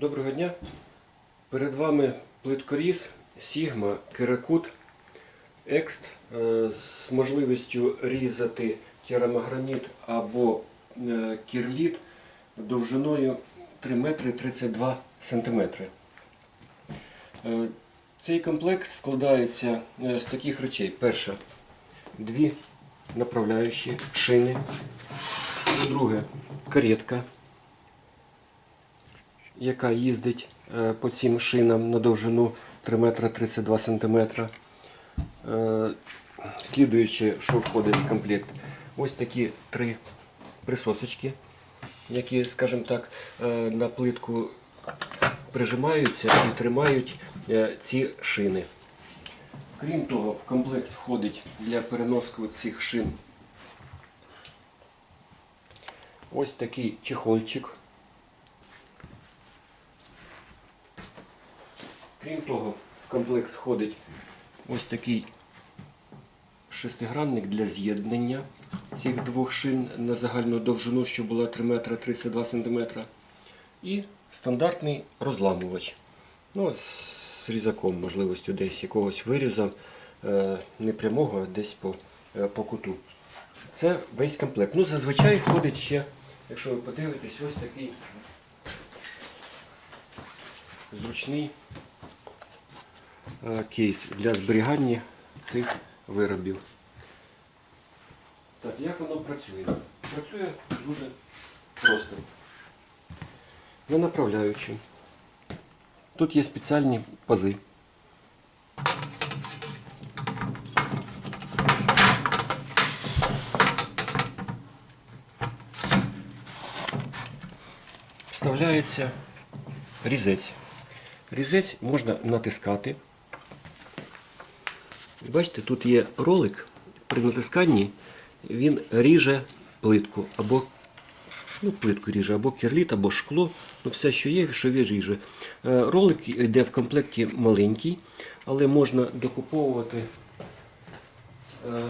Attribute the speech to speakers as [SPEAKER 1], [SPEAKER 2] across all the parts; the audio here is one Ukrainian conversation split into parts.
[SPEAKER 1] Доброго дня. Перед вами плиткоріз Sigma Керакут Екст е, з можливістю різати керамограніт або е, кірліт довжиною 3 метри 32 сантиметри. Е, Цей комплект складається з таких речей. Перше, дві направляючі шини. Друге, каретка яка їздить е, по цим шинам на довжину 3 метра 32 сантиметра. Е, Слідуюче, що входить в комплект, ось такі три присосочки, які, скажімо так, е, на плитку прижимаються і тримають ці шини. Крім того, в комплект входить для переноски цих шин ось такий чехольчик. Крім того, в комплект входить ось такий шестигранник для з'єднання цих двох шин на загальну довжину, що була 3 метра 32 сантиметра. І стандартний розламувач. Ну, з різаком, можливістю десь якогось виріза, е, не прямого, а десь по, е, по куту. Це весь комплект. Ну, зазвичай входить ще, якщо ви подивитесь, ось такий зручний кейс для зберігання цих виробів. Так, як воно працює? Працює дуже просто. На направляючу. Тут є спеціальні пази. Вставляється різець. Різець можна натискати. Бачите, тут є ролик. При натисканні він ріже плитку або ну, плитку ріже, або керліт, або шкло. Ну, все, що є, що він ріже. Е, Ролик йде в комплекті маленький, але можна докуповувати е,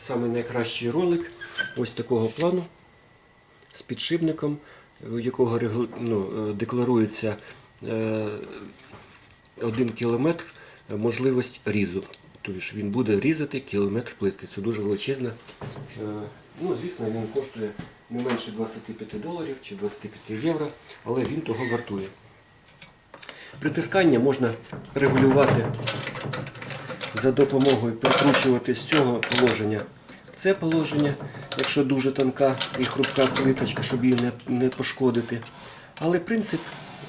[SPEAKER 1] самий найкращий ролик ось такого плану з підшипником, у якого ну, е, декларується е, 1 кілометр можливість різу. Тобто він буде різати кілометр плитки. Це дуже величезна. Е, Ну, звісно, він коштує не менше 25 доларів чи 25 євро, але він того вартує. Притискання можна регулювати за допомогою прикручувати з цього положення це положення, якщо дуже тонка і хрупка плиточка, щоб її не, не пошкодити. Але принцип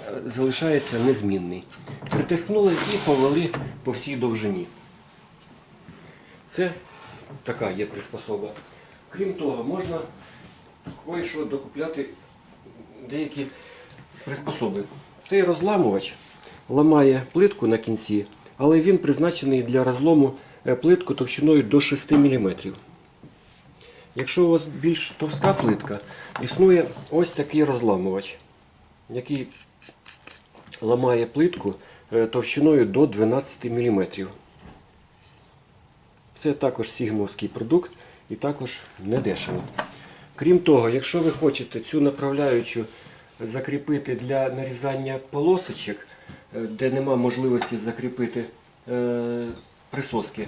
[SPEAKER 1] е, залишається незмінний. Притискнули і повели по всій довжині. Це така є приспособа. Крім того, можна кое-що докупляти деякі приспособи. Цей розламувач ламає плитку на кінці, але він призначений для розлому е, плитку товщиною до 6 мм. Якщо у вас більш товста плитка, існує ось такий розламувач, який ламає плитку е, товщиною до 12 мм. Це також сігмовський продукт і також недешево. Крім того, якщо ви хочете цю направляючу закріпити для нарізання полосочок, е, де нема можливості закріпити е, присоски,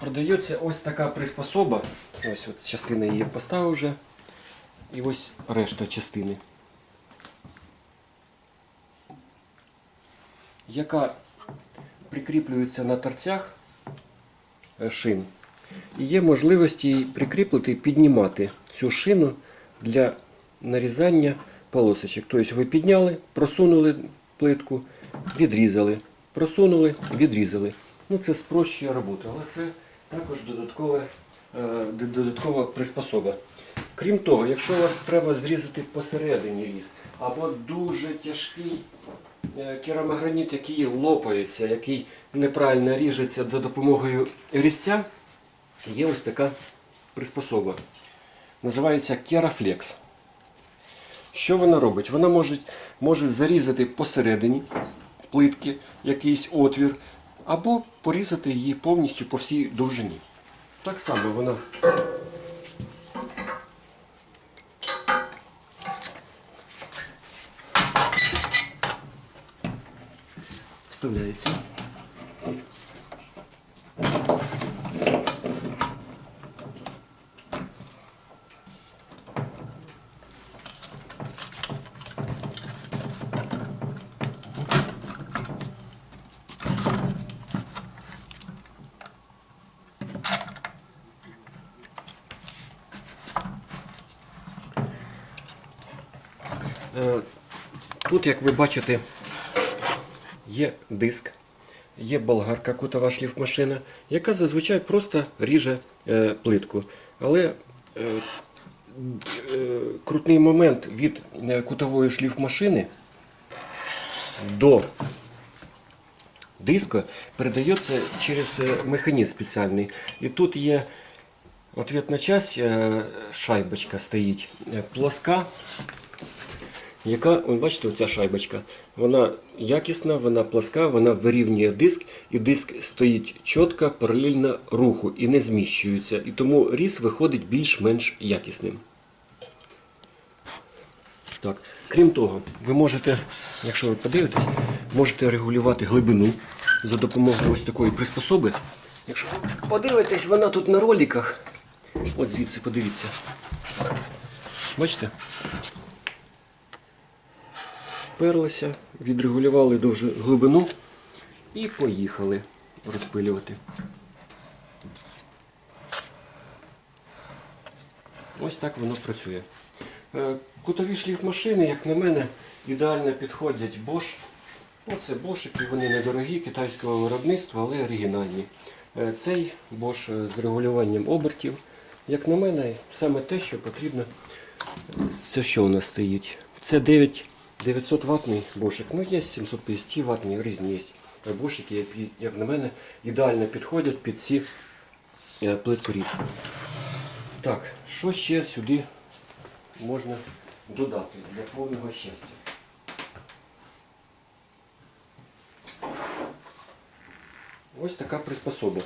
[SPEAKER 1] продається ось така приспособа. Ось от частина її поставив вже. І ось решта частини. Яка прикріплюється на торцях шин. І є можливість її прикріплити і піднімати цю шину для нарізання полосочок. Тобто ви підняли, просунули плитку, відрізали, просунули, відрізали. Ну, це спрощує роботу, але це також додаткове, е, додаткова приспособа. Крім того, якщо у вас треба зрізати посередині різ, або дуже тяжкий керамограніт, який лопається, який неправильно ріжеться за допомогою різця, є ось така приспособа. Називається Керафлекс. Що вона робить? Вона може, може зарізати посередині плитки якийсь отвір, або порізати її повністю по всій довжині. Так само вона вставляється. Е, Тут, як ви бачите, є диск, є болгарка кутова шліфмашина, яка зазвичай просто ріже е, плитку. Але е, е, крутний момент від кутової шліфмашини до диска передається через механізм спеціальний. І тут є ответна часть, шайбочка стоїть плоска, яка, ви бачите, оця шайбочка, вона якісна, вона плоска, вона вирівнює диск, і диск стоїть чітко, паралельно руху і не зміщується. І тому різ виходить більш-менш якісним. Так. Крім того, ви можете, якщо ви подивитесь, можете регулювати глибину за допомогою ось такої приспособи. Якщо подивитесь, вона тут на роликах. От звідси подивіться. Бачите? Вперлися, відрегулювали дуже глибину і поїхали розпилювати. Ось так воно працює. Е, Кутові шліфмашини, як на мене, ідеально підходять Bosch. Ну, це бошики, вони недорогі, китайського виробництва, але оригінальні. Е, Цей Bosch е, з регулюванням обертів, як на мене, саме те, що потрібно. Це що у нас стоїть? Це 9 900 ватний бошик. Ну, є 750 ватний, різні є бошики, які, як на мене, ідеально підходять під ці е, плиткоріз. Так, що ще сюди можна додати для повного щастя? Ось така приспособа.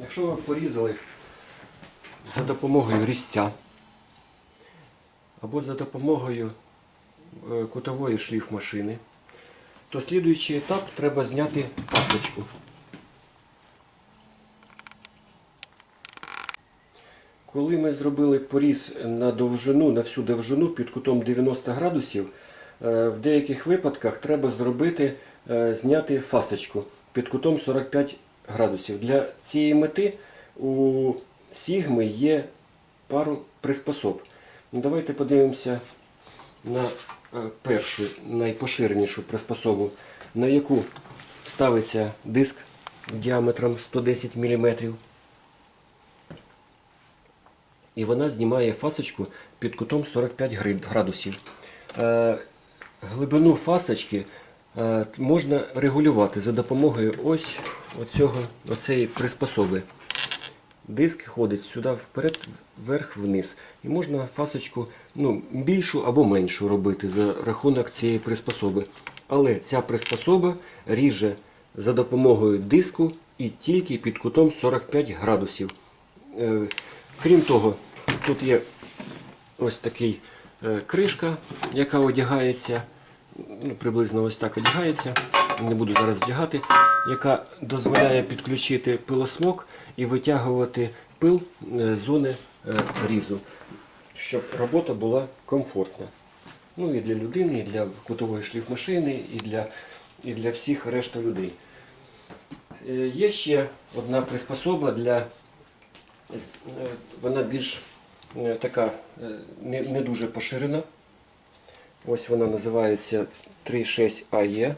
[SPEAKER 1] Якщо ви порізали за допомогою різця або за допомогою е, кутової шліфмашини, то слідуючий етап треба зняти фасочку. Коли ми зробили поріз на довжину, на всю довжину під кутом 90 градусів, е, в деяких випадках треба зробити, е, зняти фасочку під кутом 45 градусів. Для цієї мети у Сігми є пару приспособ. Ну, Давайте подивимося на е, першу найпоширенішу приспособу, на яку ставиться диск діаметром 110 мм. І вона знімає фасочку під кутом 45 градусів. Е, глибину фасочки е, можна регулювати за допомогою ось оцього, приспособи. Диск ходить сюди вперед, вверх, вниз. І можна фасочку ну, більшу або меншу робити за рахунок цієї приспособи. Але ця приспособа ріже за допомогою диску і тільки під кутом 45 градусів. Е, Крім того, тут є ось такий е, кришка, яка одягається, ну, приблизно ось так одягається. Не буду зараз вдягати, яка дозволяє підключити пилосмок і витягувати пил е, з зони е, різу, щоб робота була комфортна. Ну і для людини, і для кутової шліфмашини, і для, і для всіх решта людей. Е, Є ще одна приспособа для вона більш така не, не дуже поширена. Ось вона називається 36AE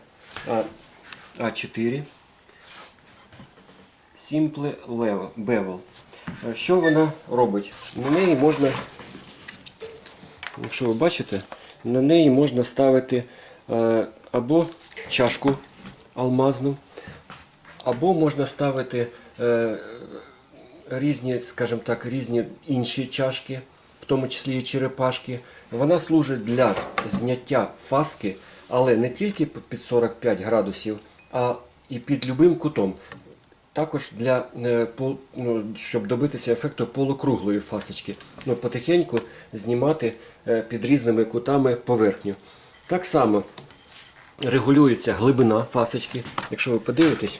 [SPEAKER 1] А, А4 Simple Bevel. Е, Що вона робить? На неї можна, якщо ви бачите, на неї можна ставити е, або чашку алмазну, або можна ставити е, різні, скажімо так, різні інші чашки, в тому числі і черепашки. Вона служить для зняття фаски, але не тільки під 45 градусів, а і під любим кутом. Також для е, ну, щоб добитися ефекту полукруглої фасочки, ну, потихеньку знімати е, під різними кутами поверхню. Так само регулюється глибина фасочки. Якщо ви подивитесь,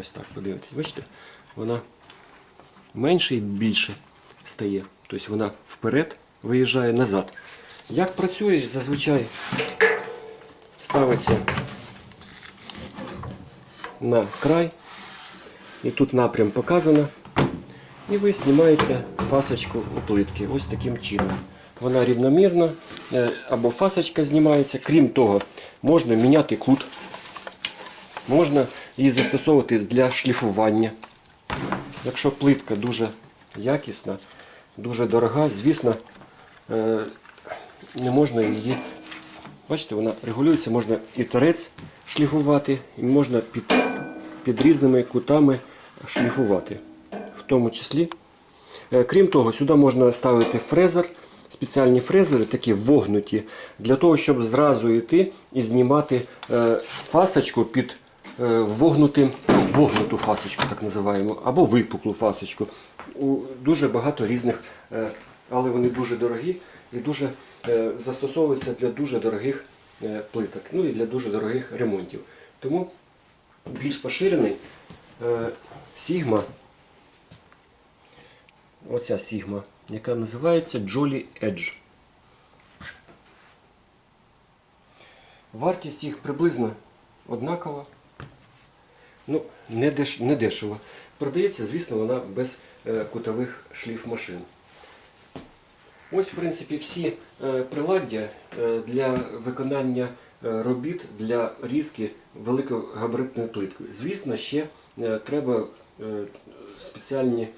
[SPEAKER 1] ось так подивитесь, бачите, вона менше і більше стає. Тобто вона вперед виїжджає назад. Як працює, зазвичай ставиться на край, і тут напрям показано. І ви знімаєте фасочку у плитки ось таким чином. Вона рівномірна, е, або фасочка знімається. Крім того, можна міняти кут, можна її застосовувати для шліфування. Якщо плитка дуже якісна, дуже дорога, звісно, е, не можна її. Бачите, вона регулюється, можна і торець шліфувати, і можна під, під різними кутами шліфувати. В тому числі. Е, Крім того, сюди можна ставити фрезер, спеціальні фрезери, такі вогнуті, для того, щоб зразу йти і знімати е, фасочку під е, вогнутим, вогнуту фасочку, так називаємо, або випуклу фасочку. Дуже багато різних, але вони дуже дорогі і дуже е, застосовуються для дуже дорогих е, плиток, ну і для дуже дорогих ремонтів. Тому більш поширений е, Sigma оця Сігма, яка називається Jolly Edge. Вартість їх приблизно однакова. Ну, не, деш, не дешево. Продається, звісно, вона без е, кутових шліфмашин. Ось, в принципі, всі е, приладдя е, для виконання е, робіт для різки великогабаритної плитки. Звісно, ще треба спеціальні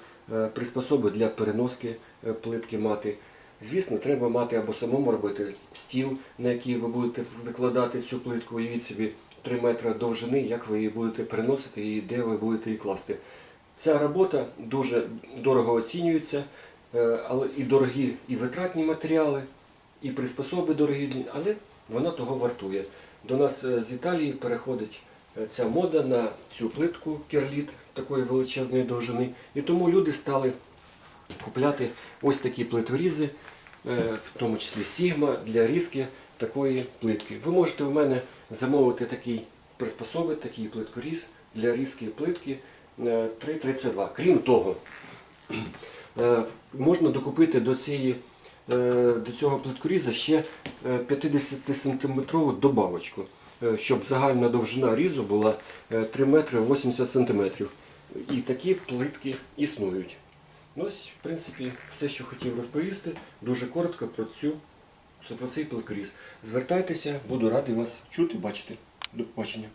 [SPEAKER 1] приспособи для переноски плитки мати. Звісно, треба мати або самому робити стіл, на який ви будете викладати цю плитку, уявіть собі 3 метри довжини, як ви її будете переносити і де ви будете її класти. Ця робота дуже дорого оцінюється, але і дорогі і витратні матеріали, і приспособи дорогі, але вона того вартує. До нас е, з Італії переходить е, ця мода на цю плитку керліт такої величезної довжини. І тому люди стали купляти ось такі плитворізи, е, в тому числі Sigma, для різки такої плитки. Ви можете у мене замовити такий приспособи, такий плиткоріз для різки плитки е, 3,32. Крім того, е, можна докупити до, цієї, е, до цього плиткоріза ще 50-сантиметрову добавочку, е, щоб загальна довжина різу була е, 3 метри 80 сантиметрів. І такі плитки існують. Ну, Ось, в принципі, все, що хотів розповісти, дуже коротко про цю про цей плиткоріз. Звертайтеся, буду радий вас чути, бачити. До побачення.